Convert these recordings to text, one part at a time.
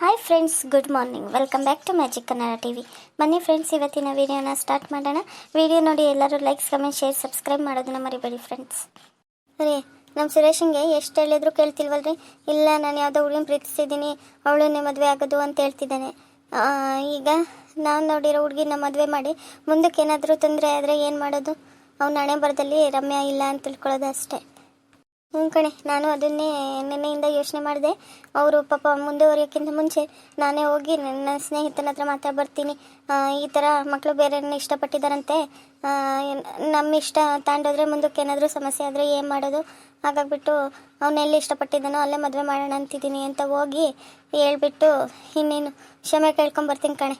Hi friends good morning welcome back to magic Kannada T V ಬನ್ನಿ friends ಇವತ್ತಿನ ವಿಡಿಯೋನ start ಮಾಡೋಣ. Video ನೋಡಿ ಎಲ್ಲರೂ ಲೈಕ್ಸ್ ಕಮೆಂಟ್ ಶೇರ್ ಸಬ್ಸ್ಕ್ರೈಬ್ ಮಾಡೋದನ್ನ ಮರಿಬೇಡಿ ಫ್ರೆಂಡ್ಸ್ ರೀ ನಮ್ಮ ಸುರೇಶಂಗೆ ಎಷ್ಟು ಹೇಳಿದ್ರು ಕೇಳ್ತಿಲ್ವಲ್ರಿ? ಇಲ್ಲ, ನಾನು ಯಾವುದೋ ಹುಡುಗಿನ ಪ್ರೀತಿಸಿದ್ದೀನಿ ಅವಳನ್ನೇ ಮದುವೆ ಆಗೋದು ಅಂತ ಹೇಳ್ತಿದ್ದಾನೆ. ಈಗ ನಾವು ನೋಡಿರೋ ಹುಡುಗಿನ ಮದುವೆ ಮಾಡಿ ಮುಂದಕ್ಕೆ ಏನಾದರೂ ತೊಂದರೆ ಆದರೆ ಏನು ಮಾಡೋದು? ಅವ್ನ ಹಣೆ ಬರದಲ್ಲಿ ರಮ್ಯ ಇಲ್ಲ ಅಂತ ತಿಳ್ಕೊಳ್ಳೋದು ಅಷ್ಟೇ. ಹ್ಞೂ ಕಣೆ. ನಾನು ಅದನ್ನೇ ನಿನ್ನೆಯಿಂದ ಯೋಚನೆ ಮಾಡಿದೆ. ಅವರು ಪಾಪ ಮುಂದುವರಿಯೋಕ್ಕಿಂತ ಮುಂಚೆ ನಾನೇ ಹೋಗಿ ನನ್ನ ಸ್ನೇಹಿತನ ಹತ್ರ ಮಾತ್ರ ಬರ್ತೀನಿ. ಈ ಥರ ಮಕ್ಕಳು ಬೇರೆಯನ್ನ ಇಷ್ಟಪಟ್ಟಿದ್ದಾರಂತೆ. ನಮ್ಮ ಇಷ್ಟ ತಾಂಡೋದ್ರೆ ಮುಂದಕ್ಕೆ ಏನಾದರೂ ಸಮಸ್ಯೆ ಆದರೆ ಏನು ಮಾಡೋದು? ಹಾಗಾಗ್ಬಿಟ್ಟು ಅವನೆಲ್ಲಿ ಇಷ್ಟಪಟ್ಟಿದ್ದಾನೋ ಅಲ್ಲೇ ಮದುವೆ ಮಾಡೋಣ ಅಂತಿದ್ದೀನಿ ಅಂತ ಹೋಗಿ ಹೇಳ್ಬಿಟ್ಟು ಇನ್ನೇನು ಕ್ಷಮೆ ಕೇಳ್ಕೊಂಬರ್ತೀನಿ ಕಣೆ.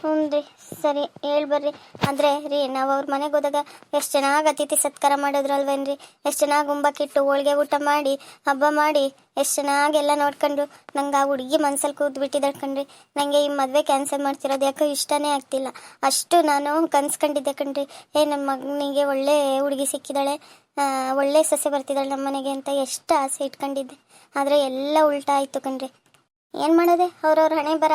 ಹ್ಞೂ ರೀ ಸರಿ, ಹೇಳಿ ಬರ್ರಿ. ಅಂದರೆ ರೀ, ನಾವು ಅವ್ರ ಮನೆಗೆ ಹೋದಾಗ ಎಷ್ಟು ಚೆನ್ನಾಗಿ ಅತಿಥಿ ಸತ್ಕಾರ ಮಾಡಿದ್ರು ಅಲ್ವೇನ್ರಿ ಎಷ್ಟು ಚೆನ್ನಾಗಿ ಉಂಬಕ್ಕಿಟ್ಟು ಹೋಳಿಗೆ ಊಟ ಮಾಡಿ, ಹಬ್ಬ ಮಾಡಿ, ಎಷ್ಟು ಚೆನ್ನಾಗಿ ಎಲ್ಲ ನೋಡ್ಕೊಂಡು ನಂಗೆ ಆ ಹುಡುಗಿ ಮನ್ಸಲ್ಲಿ ಕೂತ್ ಬಿಟ್ಟಿದ್ದಾಳೆ ಕಣ್ರಿ. ನನಗೆ ಈ ಮದುವೆ ಕ್ಯಾನ್ಸಲ್ ಮಾಡ್ತಿರೋದು ಯಾಕೋ ಇಷ್ಟನೇ ಆಗ್ತಿಲ್ಲ. ಅಷ್ಟು ನಾನು ಕನ್ಸ್ಕೊಂಡಿದ್ದೆ ಕಣ್ರಿ. ಏ ನಮ್ಮ ಮಗನಿಗೆ ಒಳ್ಳೆ ಹುಡುಗಿ ಸಿಕ್ಕಿದ್ದಾಳೆ ಒಳ್ಳೆ ಸೊಸೆ ಬರ್ತಿದ್ದಾಳೆ ನಮ್ಮ ಮನೆಗೆ ಅಂತ ಎಷ್ಟು ಆಸೆ ಇಟ್ಕೊಂಡಿದ್ದೆ. ಆದರೆ ಎಲ್ಲ ಉಲ್ಟಾ ಆಯಿತು ಕಣ್ರಿ. ಏನು ಮಾಡೋದೆ? ಅವ್ರವ್ರ ಹಣೆ ಬರ.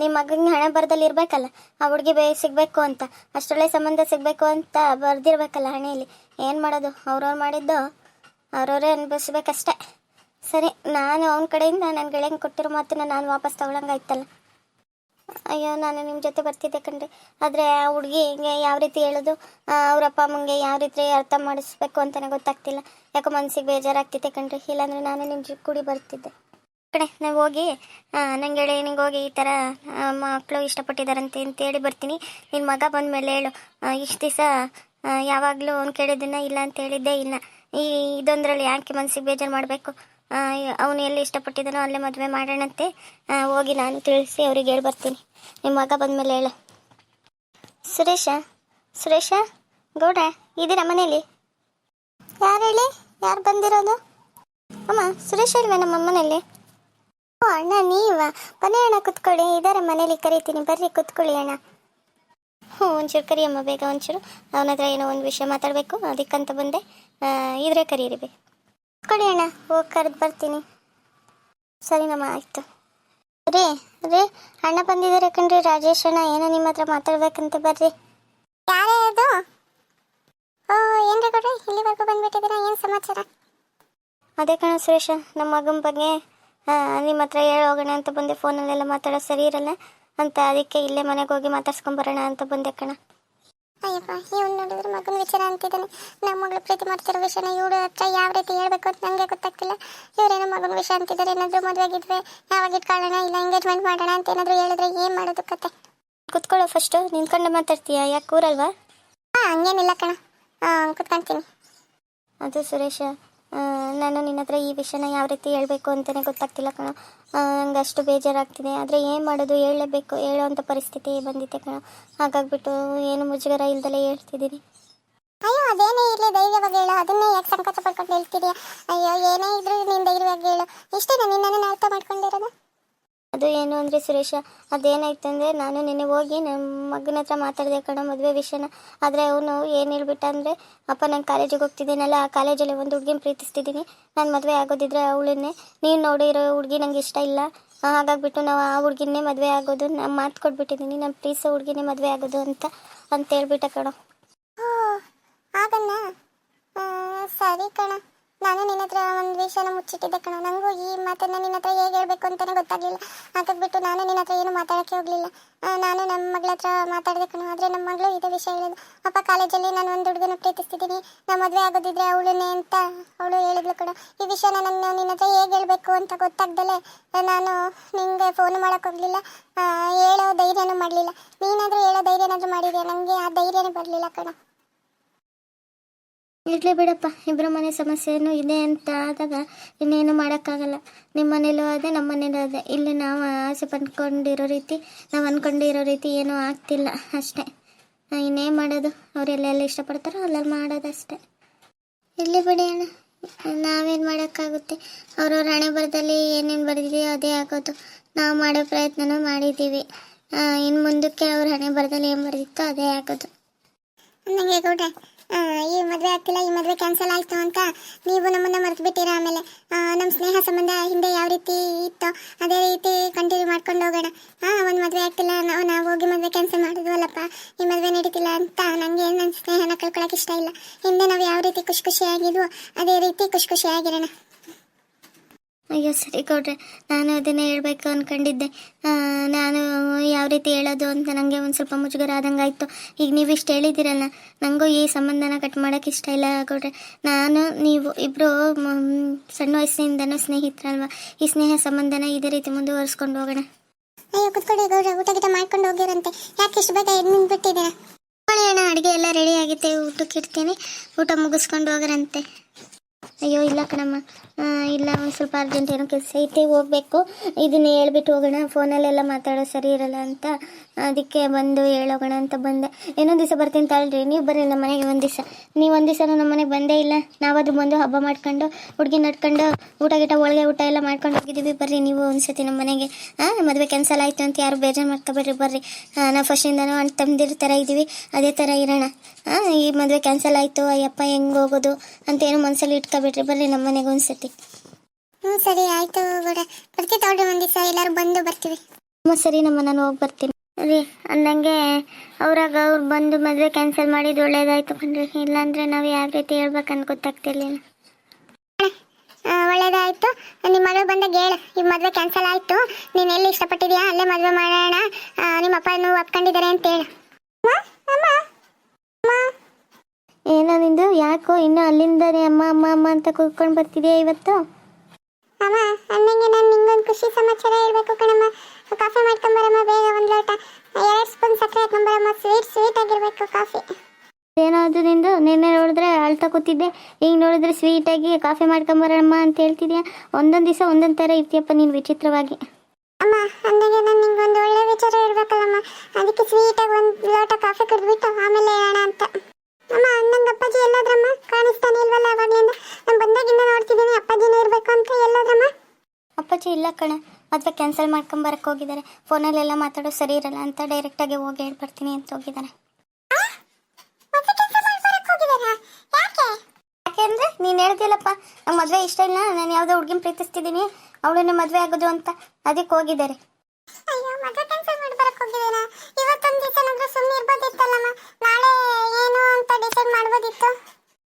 ನಿಮ್ಮ ಮಗನಿಗೆ ಹಣ ಬರದಲ್ಲಿ ಇರಬೇಕಲ್ಲ, ಆ ಹುಡುಗಿ ಬೇ ಸಿಗಬೇಕು ಅಂತ ಅಷ್ಟೊಳ್ಳೆ ಸಂಬಂಧ ಸಿಗಬೇಕು ಅಂತ ಬರ್ದಿರ್ಬೇಕಲ್ಲ ಹಣೆಯಲ್ಲಿ. ಏನು ಮಾಡೋದು? ಅವ್ರವ್ರು ಮಾಡಿದ್ದು ಅವ್ರವರೇ ಅನುಭವಿಸ್ಬೇಕಷ್ಟೆ. ಸರಿ, ನಾನು ಅವನ ಕಡೆಯಿಂದ ನನ್ನ ಗೆಳೆಯಂಗೆ ಕೊಟ್ಟಿರೋ ಮಾತನ್ನ ನಾನು ವಾಪಸ್ ತಗೊಳಂಗಾಯ್ತಲ್ಲ. ಅಯ್ಯೋ, ನಾನು ನಿಮ್ಮ ಜೊತೆ ಬರ್ತಿದ್ದೆ ಕಣ್ರಿ. ಆದರೆ ಆ ಹುಡುಗಿ ಹಿಂಗೆ, ಯಾವ ರೀತಿ ಹೇಳೋದು? ಅವ್ರ ಅಪ್ಪ ಅಮ್ಮಂಗೆ ಯಾವ ರೀತಿ ಅರ್ಥ ಮಾಡಿಸ್ಬೇಕು ಅಂತಲೇ ಗೊತ್ತಾಗ್ತಿಲ್ಲ. ಯಾಕೋ ಮನಸ್ಸಿಗೆ ಬೇಜಾರಾಗ್ತಿದೆ ಕಣ್ರಿ. ಇಲ್ಲಾಂದ್ರೆ ನಾನು ನಿಮ್ಮ ಜೊತೆ ಕೂಡಿ ಬರ್ತಿದ್ದೆ. ಕಡೆ ನಾವು ಹೋಗಿ ನಂಗೆ ಹೇಳಿ, ನಿಂಗೆ ಹೋಗಿ ಈ ಥರ ಮಕ್ಕಳು ಇಷ್ಟಪಟ್ಟಿದ್ದಾರಂತೆ ಅಂತೇಳಿ ಬರ್ತೀನಿ. ನಿನ್ನ ಮಗ ಬಂದ ಮೇಲೆ ಹೇಳು ಇಷ್ಟು ದಿವಸ ಯಾವಾಗಲೂ ಅವ್ನು ಕೇಳಿದ್ದನ್ನ ಇಲ್ಲ ಅಂತ ಹೇಳಿದ್ದೆ ಇಲ್ಲ. ಈ, ಇದೊಂದರಲ್ಲಿ ಯಾಕೆ ಮನಸ್ಸಿಗೆ ಬೇಜಾರು ಮಾಡಬೇಕು? ಅವನು ಎಲ್ಲಿ ಇಷ್ಟಪಟ್ಟಿದ್ದಾನೋ ಅಲ್ಲೇ ಮದುವೆ ಮಾಡೋಣಂತೆ. ಹೋಗಿ ನಾನು ತಿಳಿಸಿ ಅವ್ರಿಗೆ ಹೇಳಿ ಬರ್ತೀನಿ. ನಿಮ್ಮ ಮಗ ಬಂದ ಮೇಲೆ ಹೇಳು. ಸುರೇಶ ಸುರೇಶ, ಗೌಡ ಇದ್ದೀರಾ ಮನೇಲಿ? ಯಾರು ಹೇಳಿ? ಯಾರು ಬಂದಿರೋದು? ಅಮ್ಮ, ಸುರೇಶ್ ಇಲ್ವೇ ನಮ್ಮ ಮನೇಲಿ ಅಣ್ಣ, ನೀವ? ಬನ್ನಿ ಅಣ್ಣ ಕುತ್ಕೊಳ್ಳಿ, ಇದಾರೆ ಮನೇಲಿ ಕರಿತೀನಿ, ಬರ್ರಿ ಕುತ್ಕೊಳ್ಳಿ ಅಣ್ಣ. ಹ್ಞೂ, ಒಂಚೂರು ಕರಿಯಮ್ಮ ಬೇಗ ಒಂಚೂರು. ಅವನ ಹತ್ರ ಏನೋ ಒಂದು ವಿಷಯ ಮಾತಾಡಬೇಕು, ಅದಕ್ಕಂತ ಬಂದೆ. ಇದ್ರೆ ಕರೀರಿ ಬೇ. ಕುತ್ಕೊಳ್ಳಿ ಅಣ್ಣ, ಹೋಗಿ ಕರೆದು ಬರ್ತೀನಿ. ಸರಿನಮ್ಮ ಆಯಿತು. ರೀ ರೀ, ಅಣ್ಣ ಬಂದಿದ್ದಾರೆ ಕಣ್ರಿ, ರಾಜೇಶ್ ಅಣ್ಣ, ಏನೋ ನಿಮ್ಮ ಹತ್ರ ಮಾತಾಡ್ಬೇಕಂತ ಬರ್ರಿ. ಯಾರೇ ಅದು? ಓ, ಏನ್ರಿ ಕೊಡ್ರಿ, ಇಲ್ಲಿವರೆಗೂ ಬಂದ್ಬಿಟ್ಟಿದ್ದೀರಾ, ಏನು ಸಮಾಚಾರ? ಅದೇ ಕಣ ಸುರೇಶ, ನಮ್ಮ ಮಗನ ಬಗ್ಗೆ. ನಿಮ್ಮ ಹತ್ರ ಹೇಳಿ ಹೋಗೋಣ ಅಂತ ಬಂದೆ. ಫೋನಲ್ಲೆಲ್ಲ ಮಾತಾಡೋ ಸರಿ ಇರಲ್ಲ. ಅಂತ ಅದಕ್ಕೆ ಇಲ್ಲೇ ಮನೆಗೆ ಹೋಗಿ ಮಾತಾಡ್ಸ್ಕೊಂಬರೋಣ ಅಂತ ಬಂದೆ ಕಣ. ಅಯ್ಯಪ್ಪ ಇವ್ನು ನೋಡಿದ್ರೆ ಮಗನ ವಿಚಾರ ಅಂತಿದ್ದಾನೆ. ನಮ್ಮ ಮಗಳು ಪ್ರೀತಿ ಮಾಡ್ತಿರೋ ವಿಷಯನ ಇವಳು ಹತ್ರ ಯಾವ ರೀತಿ ಹೇಳ್ಬೇಕು ಅಂತ ನನಗೆ ಗೊತ್ತಾಗ್ತಿಲ್ಲ. ಇವರೇನೋ ಮಗನ ವಿಷಯ ಅಂತಿದ್ದಾರೆ. ಏನಾದರೂ ಮದುವೆ ಆಗಿದ್ವಿ ಯಾವಾಗ ಇಟ್ಕೊಳ್ಳೋಣ ಇಲ್ಲ ಎಂಗೇಜ್ಮೆಂಟ್ ಮಾಡೋಣ ಅಂತ ಏನಾದರೂ ಹೇಳಿದ್ರೆ ಏನು ಮಾಡೋದು ಕತೆ? ಕುತ್ಕೊಳ್ಳೋ ಫಸ್ಟು ನಿಂತ್ಕೊಂಡು ಮಾತಾಡ್ತೀಯಾ? ಯಾಕೆ ಕೂರಲ್ವಾ ಹಾಂ ಹಂಗೇನಿಲ್ಲ ಕಣ. ಹಾಂ ಕುತ್ಕೊಂತೀನಿ. ಅದು ಸುರೇಶ. ನಾನು ನಿನ್ನ ಹತ್ರ ಈ ವಿಷಯನ ಯಾವ ರೀತಿ ಹೇಳಬೇಕು ಅಂತಲೇ ಗೊತ್ತಾಗ್ತಿಲ್ಲ ಕಣ. ನಂಗೆ ಅಷ್ಟು ಬೇಜಾರಾಗ್ತಿದೆ. ಆದರೆ ಏನು ಮಾಡೋದು? ಹೇಳಲೇಬೇಕು. ಹೇಳೋವಂಥ ಪರಿಸ್ಥಿತಿ ಬಂದಿದೆ ಕಣ. ಹಾಗಾಗ್ಬಿಟ್ಟು ಏನು ಮುಜುಗರ ಇಲ್ದಲೇ ಹೇಳ್ತಿದ್ದೀನಿ ಅಯ್ಯೋ, ಅದೇನೇ ಇರಲಿ. ಧೈರ್ಯವಾಗಿ ಹೇಳು. ಅದನ್ನೇ ಯಾಕೆ ಸಂಕೋಚ ಪಡ್ಕೊಂಡು ಹೇಳ್ತೀರಿ ಅಯ್ಯೋ, ಏನೇ ಇದ್ರೂ ನೀನು ಧೈರ್ಯವಾಗಿ ಹೇಳು. ಇಷ್ಟೇನೆ ನಿನ್ನನ್ನು ಅರ್ಥ ಮಾಡ್ಕೊಂಡಿರೋದು? ಅದು ಏನು ಅಂದರೆ ಸುರೇಶ, ಅದೇನಾಯ್ತು ಅಂದರೆ ನಾನು ನಿನ್ನೆ ಹೋಗಿ ನಮ್ಮ ಮಗನ ಹತ್ರ ಮಾತಾಡಿದೆ ಕಣ ಮದುವೆ ವಿಷಯನ. ಆದರೆ ಅವನು ಏನು ಹೇಳ್ಬಿಟ್ಟ ಅಂದರೆ, ಅಪ್ಪ, ನಾನು ಕಾಲೇಜಿಗೆ ಹೋಗ್ತಿದ್ದೀನಲ್ಲ, ಆ ಕಾಲೇಜಲ್ಲಿ ಒಂದು ಹುಡುಗಿನ ಪ್ರೀತಿಸ್ತಿದ್ದೀನಿ ನಾನು ಮದುವೆ ಆಗೋದಿದ್ರೆ ಅವಳನ್ನೇ ನೀನು ನೋಡಿರೋ ಹುಡುಗಿ ನಂಗೆ ಇಷ್ಟ ಇಲ್ಲ. ಹಾಗಾಗ್ಬಿಟ್ಟು ನಾವು ಆ ಹುಡುಗಿನೇ ಮದುವೆ ಆಗೋದು, ನಾನು ಮಾತು ಕೊಟ್ಬಿಟ್ಟಿದ್ದೀನಿ ನಮ್ಮ ಪ್ರೀಸೋ ಹುಡುಗಿನೇ ಮದುವೆ ಆಗೋದು ಅಂತ ಅಂತ ಹೇಳ್ಬಿಟ್ಟ ಕಣ. ಸರಿ ಕಣ. ನಾನು ನಿನ್ನ ಹತ್ರ ಒಂದು ವಿಷಯನ ಮುಚ್ಚಿಟ್ಟಿದ್ದೆ ಕಣ. ನನಗೂ ಈ ಮಾತನ್ನ ನಿನ್ನ ಹತ್ರ ಹೇಗೆ ಹೇಳಬೇಕು ಅಂತಲೇ ಗೊತ್ತಾಗಲಿಲ್ಲ. ಹಾಗಾಗ್ಬಿಟ್ಟು ನಾನು ನಿನ್ನ ಹತ್ರ ಏನು ಮಾತಾಡಕ್ಕೆ ಹೋಗಲಿಲ್ಲ. ನಾನು ನಮ್ಮ ಮಗಳ ಹತ್ರ ಮಾತಾಡಿದೆ ಕಣ. ಆದರೆ ನಮ್ಮ ಮಗಳು ಇದೇ ವಿಷಯ ಹೇಳೋದು. ಅಪ್ಪ, ಕಾಲೇಜಲ್ಲಿ ನಾನು ಒಂದು ಹುಡುಗನ ಪ್ರೀತಿಸ್ತಿದ್ದೀನಿ. ನಾ ಮದುವೆ ಆಗೋದಿದ್ರೆ ಅವಳನ್ನೇ ಅಂತ ಅವಳು ಹೇಳಿದ್ಲು ಕಣ. ಈ ವಿಷಯನ ನಾನು ನಿನ್ನ ಹತ್ರ ಹೇಗೆ ಹೇಳಬೇಕು ಅಂತ ಗೊತ್ತಾಗ್ದಲೇ ನಾನು ನಿಂಗೆ ಫೋನ್ ಮಾಡೋಕೆ ಹೋಗಲಿಲ್ಲ. ಹೇಳೋ ಧೈರ್ಯನೂ ಮಾಡಲಿಲ್ಲ. ನೀನಾದರೂ ಹೇಳೋ ಧೈರ್ಯ ಏನಾದರೂ ಮಾಡಿದ್ಯಾ? ನನಗೆ ಆ ಧೈರ್ಯನೇ ಬರಲಿಲ್ಲ ಕಣ. ಇರಲಿ ಬಿಡಪ್ಪ ಇಬ್ಬರ ಮನೆ ಸಮಸ್ಯೆನೂ ಇದೆ ಅಂತ ಆದಾಗ ಇನ್ನೇನು ಮಾಡೋಕ್ಕಾಗಲ್ಲ. ನಿಮ್ಮ ಮನೇಲೂ ಅದೇ ನಮ್ಮ ಮನೇಲೂ ಅದೇ. ಇಲ್ಲಿ ನಾವು ಆಸೆ ಪಡ್ಕೊಂಡಿರೋ ರೀತಿ, ನಾವು ಅಂದ್ಕೊಂಡಿರೋ ರೀತಿ ಏನೂ ಆಗ್ತಿಲ್ಲ, ಅಷ್ಟೇ. ಇನ್ನೇನು ಮಾಡೋದು? ಅವರೆಲ್ಲೆಲ್ಲ ಇಷ್ಟಪಡ್ತಾರೋ ಅಲ್ಲೆಲ್ಲ ಮಾಡೋದಷ್ಟೇ. ಇರಲಿ ಬಿಡಿ ಅಣ್ಣ, ನಾವೇನು ಮಾಡೋಕ್ಕಾಗುತ್ತೆ? ಅವ್ರವ್ರ ಹಣೆ ಬರದಲ್ಲಿ ಏನೇನು ಬರೆದಿದೆಯೋ ಅದೇ ಆಗೋದು. ನಾವು ಮಾಡೋ ಪ್ರಯತ್ನನೂ ಮಾಡಿದ್ದೀವಿ. ಇನ್ನು ಮುಂದಕ್ಕೆ ಅವ್ರ ಹಣೆ ಬರದಲ್ಲಿ ಏನು ಬರೆದಿತ್ತೋ ಅದೇ ಆಗೋದು. ನನಗೆ ಗೌಡ ಈ ಮದುವೆ ಆಗ್ತಿಲ್ಲ, ಈ ಮದುವೆ ಕ್ಯಾನ್ಸಲ್ ಆಯಿತು ಅಂತ ನೀವು ನಮ್ಮನ್ನ ಮರೆತು ಬಿಟ್ಟಿರ ಆಮೇಲೆ ನಮ್ಮ ಸ್ನೇಹ ಸಂಬಂಧ ಹಿಂದೆ ಯಾವ ರೀತಿ ಇತ್ತೋ ಅದೇ ರೀತಿ ಕಂಟಿನ್ಯೂ ಮಾಡ್ಕೊಂಡು ಹೋಗೋಣ. ಹಾಂ ಒಂದು ಮದುವೆ ಆಗ್ತಿಲ್ಲ, ನಾವು ನಾವು ಹೋಗಿ ಮದುವೆ ಕ್ಯಾನ್ಸಲ್ ಮಾಡಿದ್ವಲ್ಲಪ್ಪ, ಈ ಮದುವೆ ನಡೀತಿಲ್ಲ ಅಂತ ನನಗೆ ನನ್ನ ಸ್ನೇಹನ ಕಳ್ಕೊಳಕ್ಕೆ ಇಷ್ಟ ಇಲ್ಲ. ಹಿಂದೆ ನಾವು ಯಾವ ರೀತಿ ಖುಷಿ ಖುಷಿಯಾಗಿದ್ವೋ, ಅದೇ ರೀತಿ ಖುಷಿ ಖುಷಿಯಾಗಿರೋಣ. ಅಯ್ಯೋ ಸರಿ ಗೌಡ್ರೆ ನಾನು ಅದನ್ನೇ ಹೇಳ್ಬೇಕು ಅಂದ್ಕೊಂಡಿದ್ದೆ ನಾನು ಯಾವ ರೀತಿ ಹೇಳೋದು ಅಂತ ನನಗೆ ಒಂದು ಸ್ವಲ್ಪ ಮುಜುಗರ ಆದಂಗೆ ಆಯಿತು ಈಗ ನೀವು ಇಷ್ಟು ಹೇಳಿದ್ದೀರಲ್ಲ ನನಗೂ ಈ ಸಂಬಂಧನ ಕಟ್ ಮಾಡೋಕ್ಕೆ ಇಷ್ಟ ಇಲ್ಲ ಗೌಡ್ರೆ. ನಾನು ನೀವು ಇಬ್ಬರು ಸಣ್ಣ ವಯಸ್ಸಿನಿಂದನೂ ಸ್ನೇಹಿತರಲ್ವ? ಈ ಸ್ನೇಹ ಸಂಬಂಧನ ಇದೇ ರೀತಿ ಮುಂದುವರಿಸ್ಕೊಂಡು ಹೋಗೋಣ. ಅಯ್ಯೋ ಕುತ್ಕೊಳ್ಳಿ ಗೌಡ್ರೆ ಊಟ ಗಿಟ ಮಾಡ್ಕೊಂಡು ಹೋಗಿರಂತೆ. ಯಾಕೆ ಇಷ್ಟು ಬೇಗ ನಿಂತ್ಬಿಟ್ಟಿದ್ದೀರಾ? ಮಾಡಿ ಅಣ್ಣ ಅಡುಗೆ ಎಲ್ಲ ರೆಡಿ ಆಗಿತ್ತೆ ಊಟಕ್ಕೆ ಇಡ್ತೀನಿ. ಊಟ ಮುಗಿಸ್ಕೊಂಡು ಹೋಗ್ರಂತೆ. ಅಯ್ಯೋ, ಇಲ್ಲ ಕಣಮ್ಮ. ಇಲ್ಲ, ಒಂದು ಸ್ವಲ್ಪ ಅರ್ಜೆಂಟ್ ಏನೋ ಕೆಲಸ ಐತೆ, ಹೋಗ್ಬೇಕು. ಇದನ್ನ ಹೇಳ್ಬಿಟ್ಟು ಹೋಗೋಣ. ಫೋನಲ್ಲೆಲ್ಲ ಮಾತಾಡೋ ಸರಿ ಇರಲ್ಲ ಅಂತ. ಅದಕ್ಕೆ ಬಂದು ಹೇಳೋಗೋಣ ಅಂತ ಬಂದೆ. ಇನ್ನೊಂದು ದಿವಸ ಬರ್ತೀನಿ ತಾಳ್ರಿ. ನೀವು ಬರ್ರಿ ನಮ್ಮ ಮನೆಗೆ ಒಂದು ದಿವಸ. ನೀವು ಒಂದು ದಿವಸ ನಮ್ಮ ಮನೆಗೆ ಬಂದೇ ಇಲ್ಲ. ನಾವಾದ್ರೂ ಬಂದು ಹಬ್ಬ ಮಾಡ್ಕೊಂಡು, ಹುಡುಗಿ ನಡ್ಕೊಂಡು, ಊಟ ಗಿಟ ಒಳಗೆ ಊಟ ಎಲ್ಲ ಮಾಡ್ಕೊಂಡು ಹೋಗಿದ್ದೀವಿ. ಬರ್ರಿ ನೀವು ಒಂದ್ಸತಿ ನಮ್ಮ ಮನೆಗೆ. ಹಾಂ ಮದುವೆ ಕ್ಯಾನ್ಸಲ್ ಆಯಿತು ಅಂತ ಯಾರು ಬೇಜಾರು ಮಾಡ್ಕೊಬೇಡ್ರಿ, ಬರ್ರಿ. ನಾವು ಫಸ್ಟಿಂದನೂ ಅಣ್ಣ ತಮ್ಮದಿರ ಥರ ಇದ್ದೀವಿ ಅದೇ ಥರ ಇರೋಣ. ಹಾಂ ಈ ಮದುವೆ ಕ್ಯಾನ್ಸಲ್ ಆಯಿತು. ಅಯ್ಯಪ್ಪ, ಹೆಂಗೆ ಹೋಗೋದು ಅಂತ ಮನಸ್ಸಲ್ಲಿ ಮನಸ್ಸಲ್ಲಿ ಇಟ್ಕೊಬೇಡ್ರಿ ಬರ್ರಿ ನಮ್ಮ ಮನೆಗೆ ಒಂದ್ಸತಿ. ಹ್ಞೂ ಸರಿ ಆಯ್ತು ಗೌಡ್ರ ಬರ್ತೀವಿ ತಗೊಳ್ರಿ ಒಂದು ದಿವಸ ಎಲ್ಲರೂ ಬಂದು ಬರ್ತೀವಿ. ಹ್ಞೂ ಸರಿ ನಮ್ಮ ನಾನು ಹೋಗಿ ಬರ್ತೀನಿ. ರೀ ಅಂದಂಗೆ ಅವ್ರಾಗ ಅವ್ರು ಬಂದು ಮದುವೆ ಕ್ಯಾನ್ಸಲ್ ಮಾಡಿದ್ದು ಒಳ್ಳೇದಾಯ್ತು ಕಣ್ರಿ. ಇಲ್ಲಾಂದ್ರೆ ನಾವು ಯಾವ ರೀತಿ ಹೇಳ್ಬೇಕಂತ ಗೊತ್ತಾಗ್ತಿರ್ಲಿಲ್ಲ. ಒಳ್ಳೇದಾಯ್ತು. ನಿಮ್ಮ ಮಗಳು ಬಂದಾಗ ಹೇಳ ಈ ಮದುವೆ ಕ್ಯಾನ್ಸಲ್ ಆಯಿತು. ನೀನು ಎಲ್ಲಿ ಇಷ್ಟಪಟ್ಟಿದ್ಯಾ? ಅಲ್ಲೇ ಮದುವೆ ಮಾಡೋಣ. ನಿಮ್ಮ ಅಪ್ಪನೂ ಒಪ್ಕೊಂಡಿದ್ದಾರೆ ಅಂತ ಹೇಳು ಅಮ್ಮ, ಅಮ್ಮ, ಅಮ್ಮ. ಏನೋ ನಿಂದು? ಯಾಕೋ ಇನ್ನು ಅಲ್ಲಿಂದನೇ ಅಮ್ಮ ಅಮ್ಮ ಅಮ್ಮ ಅಂತ ಕೂತ್ಕೊಂಡು ಬರ್ತಿದ್ಯಾ ಇವತ್ತು? ಅಮ್ಮ ಅನ್ನಂಗೆ ನಾನು ನಿಂಗೊಂದು ಖುಷಿ ಸಮಾಚಾರ ಹೇಳ್ಬೇಕು ಕಣಮ್ಮ. ಕಾಫಿ ಮಾಡ್ಕೊಂಬರಮ್ಮ ಬೇಗ ಒಂದು ಲೋಟ. ಎರಡು ಸ್ಪೂನ್ ಸಕ್ಕರೆ ಹಾಕೊಂಬರಮ್ಮ ಸ್ವೀಟ್ ಸ್ವೀಟ್ ಆಗಿರ್ಬೇಕು ಕಾಫಿ. ಏನೋ ಅದು ನಿಂದು? ನಿನ್ನೆ ನೋಡಿದ್ರೆ ಅಳ್ತಾ ಕೂತಿದ್ದೆ. ಈಗ ನೋಡಿದ್ರೆ ಸ್ವೀಟಾಗಿ ಕಾಫಿ ಮಾಡ್ಕೊಂಬರಮ್ಮ ಅಂತ ಹೇಳ್ತಿದ್ಯಾ? ಒಂದೊಂದು ದಿವಸ ಒಂದೊಂದು ಥರ ಇರ್ತೀಯಪ್ಪ ನೀನು ವಿಚಿತ್ರವಾಗಿ. ಅಮ್ಮ ಅಂದಂಗೆ ನಾನು ನಿಂಗೊಂದು ಒಳ್ಳೆ ವಿಚಾರ ಹೇಳ್ಬೇಕಲ್ಲಮ್ಮ. ಅದಕ್ಕೆ ಸ್ವೀಟಾಗಿ ಒಂದು ಲೋಟ ಕಾಫಿ ಕುಡಿದ್ಬಿಟ್ಟು ಆಮೇಲೆ ಹೇಳೋಣ ಅಂತ. ಅಮ್ಮ ನಂಗೆ ಅಪ್ಪಾಜಿ ಎಲ್ಲಾದ್ರಮ್ಮ ಕಾಣಿಸ್ತಾನೆ ಇಲ್ವಲ್ಲ ಅವಾಗ್ಲಿಂದ? ನಾನು ಬಂದಾಗಿಂದ ನೋಡ್ತಿದ್ದೀನಿ ಅಪ್ಪಾಜಿನೇ ಇರಬೇಕು ಅಂತ ಎಲ್ಲಾದ್ರಮ್ಮ? ಅಪ್ಪಾಜಿ ಇಲ್ಲ ಕಣ ಮದುವೆ ಕ್ಯಾನ್ಸಲ್ ಮಾಡ್ಕೊಂಬರಕ್ಕೆ ಹೋಗಿದ್ದಾರೆ. ಫೋನಲ್ಲೆಲ್ಲ ಮಾತಾಡೋ ಸರಿ ಇರಲ್ಲ ಅಂತ ಡೈರೆಕ್ಟಾಗಿ ಹೋಗಿ ಹೇಳ್ಬರ್ತೀನಿ ಅಂತ ಹೋಗಿದ್ದಾರೆ. ಯಾಕೆಂದ್ರೆ ನೀನು ಹೇಳ್ದಿಲ್ಲಪ್ಪ ನಮ್ಮ ಮದುವೆ ಇಷ್ಟ ಇಲ್ಲ ನಾನು ಯಾವುದೋ ಹುಡುಗಿನ ಪ್ರೀತಿಸ್ತಿದ್ದೀನಿ ಅವಳನ್ನ ಮದುವೆ ಆಗೋದು ಅಂತ ಅದಕ್ಕೆ ಹೋಗಿದ್ದಾರೆ. ಮದುವೆ ಕ್ಯಾನ್ಸಲ್ ಇವತ್ತೊಂದು ದಿವಸ ಸುಮ್ಮನೆ ಇರ್ಬೋದಿತ್ತಲ್ಲಮ್ಮ? ನಾಳೆ ಏನು ಅಂತ ಡಿಸೈಡ್ ಮಾಡ್ಬೋದಿತ್ತು?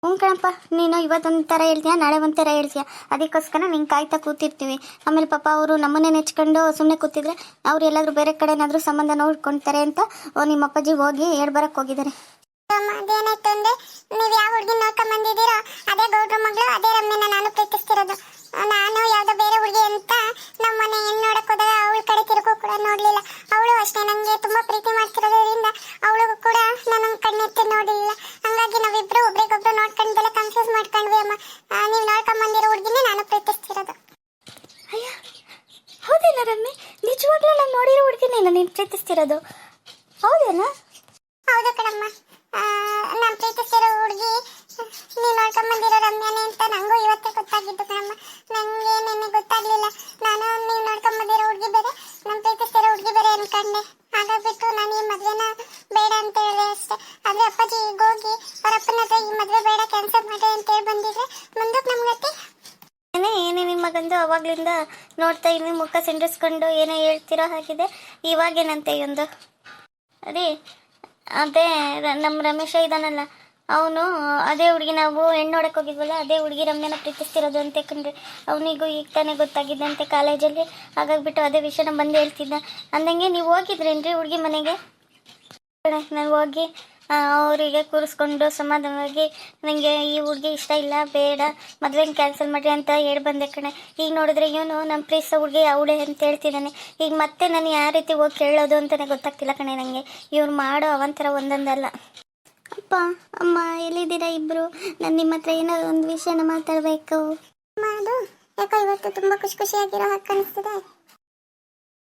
ಹ್ಞೂ ಕಣಪ್ಪ ನೀನು ಇವತ್ತೊಂದು ಥರ ಹೇಳ್ತೀಯ ನಾಳೆ ಒಂದು ಥರ ಹೇಳ್ತೀಯ? ಅದಕ್ಕೋಸ್ಕರ ನಿಂಗೆ ಕಾಯ್ತಾ ಕೂತಿರ್ತೀವಿ. ಆಮೇಲೆ ಪಾಪ ಅವರು ನಮ್ಮನ್ನೇ ನೆಚ್ಕೊಂಡು ಸುಮ್ಮನೆ ಕೂತಿದ್ರೆ ಅವ್ರು ಎಲ್ಲಾದರೂ ಬೇರೆ ಕಡೆ ಏನಾದರೂ ಸಂಬಂಧ ನೋಡ್ಕೊಳ್ತಾರೆ ಅಂತ ನಿಮ್ಮ ಅಪ್ಪಾಜಿ ಹೋಗಿ ಹೇಳ್ಬರಕ್ಕೆ ಹೋಗಿದ್ದಾರೆ. ಅದೇನಾಯ್ತು ಅಂದರೆ ನೀವು ಯಾವ ಹುಡುಗಿ ನೋಡ್ಕೊಂಡ್ ಬಂದಿದ್ದೀರೋ ಅದೇ ಗೌಡ್ರ ಮಗಳು ಅದೇ ರಮ್ಯನ ನಾನು ಪ್ರೀತಿಸ್ತಿರೋದು. ನಾನು ಯಾವ್ದೋ ಬೇರೆ ಹುಡುಗಿ ಅಂತ ನಮ್ಮ ಮನೆ ಹೆಣ್ಣು ನೋಡಕ್ ಹೋದಾಗ ಅವಳ ಕಡೆ ತಿರುಗೋ ಕೂಡ ನೋಡ್ಲಿಲ್ಲ. ಅವಳು ಅಷ್ಟೇ, ನಂಗೆ ತುಂಬಾ ಪ್ರೀತಿ ಮದ್ವೆ ಬೇಡ ಕ್ಯಾನ್ಸಲ್ ಮಾಡಿ ಅಂತ ಹೇಳಿ ಬಂದಿದ್ರೆ ಮುಂದಕ್ಕೆ ನಮ್ಗತ್ತೆ ಏನೇ ನಿಮ್ಮ ಮಗಂದು ಅವಾಗ್ಲಿಂದ ನೋಡ್ತಾ ಇದ್ವಿ, ಮುಖ ಸಿಂಡಿಸ್ಕೊಂಡು ಏನೋ ಹೇಳ್ತಿರೋ ಹಾಗಿದೆ. ಇವಾಗೇನಂತೆ ಒಂದು ಅದೇ ಅದೇ ನಮ್ಮ ರಮೇಶ ಇದಾನಲ್ಲ, ಅವನು ಅದೇ ಹುಡುಗಿ, ನಾವು ಹೆಣ್ಣು ನೋಡಕ್ಕೆ ಹೋಗಿದ್ವಲ್ಲ, ಅದೇ ಹುಡುಗಿ ರಮ್ಯನ ಪ್ರೀತಿಸ್ತಿರೋದು ಅಂತ ಕಂಡ್ರೆ, ಅವನಿಗೂ ಈಗ ತಾನೇ ಗೊತ್ತಾಗಿದ್ದಂತೆ ಕಾಲೇಜಲ್ಲಿ. ಹಾಗಾಗ್ಬಿಟ್ಟು ಅದೇ ವಿಷಯನ ಬಂದು ಹೇಳ್ತಿದ್ದ. ಅಂದಂಗೆ ನೀವು ಹೋಗಿದ್ರೇನ್ರಿ ಹುಡುಗಿ ಮನೆಗೆ? ನಾನು ಹೋಗಿ ಅವರಿಗೆ ಕೂರಿಸ್ಕೊಂಡು ಸಮಾಧಾನವಾಗಿ ನನಗೆ ಈ ಹುಡುಗಿ ಇಷ್ಟ ಇಲ್ಲ, ಬೇಡ, ಮದುವೆನ ಕ್ಯಾನ್ಸಲ್ ಮಾಡಿ ಅಂತ ಹೇಳಿ ಬಂದೆ ಕಣೆ. ಈಗ ನೋಡಿದ್ರೆ ಇವನು ನಮ್ಮ ಪ್ರೀಸ ಹುಡುಗಿ ಅವಳೆ ಅಂತ ಹೇಳ್ತಿದ್ದಾನೆ. ಈಗ ಮತ್ತೆ ನಾನು ಯಾವ ರೀತಿ ಹೋಗಿ ಕೇಳೋದು ಅಂತಲೇ ಗೊತ್ತಾಗ್ತಿಲ್ಲ ಕಣೆ ನನಗೆ ಇವ್ರು ಮಾಡೋ ಅವಂತರ ಒಂದೊಂದಲ್ಲ. ಅಪ್ಪ, ಅಮ್ಮ, ಎಲ್ಲಿದ್ದೀರಾ ಇಬ್ಬರು ನಾನು ನಿಮ್ಮ ಹತ್ರ ಏನೋ ಒಂದು ವಿಷಯನ ಮಾತಾಡಬೇಕು. ಯಾಕೋ ಇವತ್ತು ತುಂಬಾ ಖುಷಿ ಖುಷಿಯಾಗಿರೋ ಹಾಗೆ ಕಾಣಿಸ್ತಿದೆ